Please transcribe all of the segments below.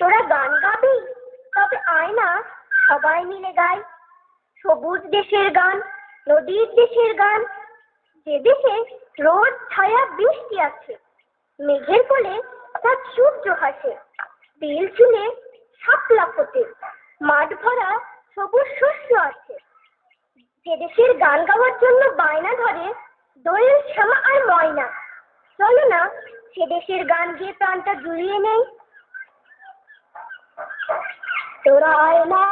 তোরা গান গাবি? তবে আয় না, সবাই মিলে গাই। সবুজ দেশের গান, নদীর দেশের গান। যে দেশে রোদ, ছায়া, বৃষ্টি আছে, মেঘের কোলে তার সূর্য হাসে বেল চুলে শাপলা ফোটে, মাঠ ভরা সবুজ শস্য আছে। যে দেশের গান গাওয়ার জন্য বায়না ধরে, দোয়েল শ্যামা আর ময়না। চলো না, সে দেশের গান গিয়ে প্রাণটা জুড়িয়ে নেই তোরা আয় না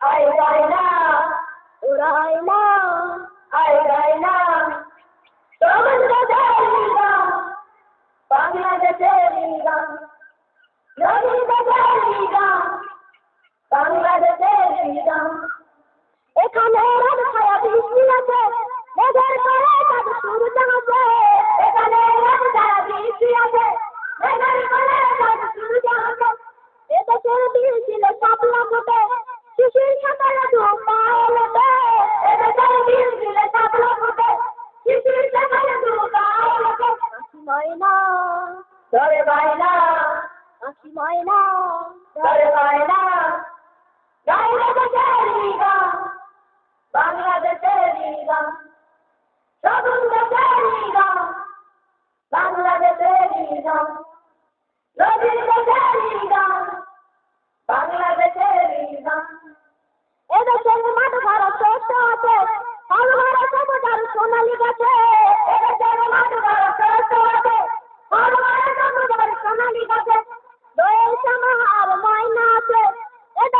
আয় গায় না তোরা আয় না। আয় গায় না বাংলাদেশের গান বাংলাদেশের গান ধরে বাইনা আখি ময়না ধরে বাইনা বাংলাদেশের গান বাংলাদেশের গান সবুজ দেশের বাংলাদেশের গান নদীর দেশের গান বাংলাদেশের গান এদেশের মাঠ ভরা শস্য আছে ফল ভরা গাছে এদেশের মাঠ ভরা শস্য আছে ফল ভরা সবুজ আর সোনালি গাছে দোয়েল শ্যামা আর ময়না আছে এদেশের বনানি গাছে গাছে দোয়েল শ্যামা আর ময়না আছে এদেশের বনানি গাছে গাছে ওরা আয় না ওরে মেরিনা ওরা আয় না ওরে মেরিনা ওরে তোমাকে গান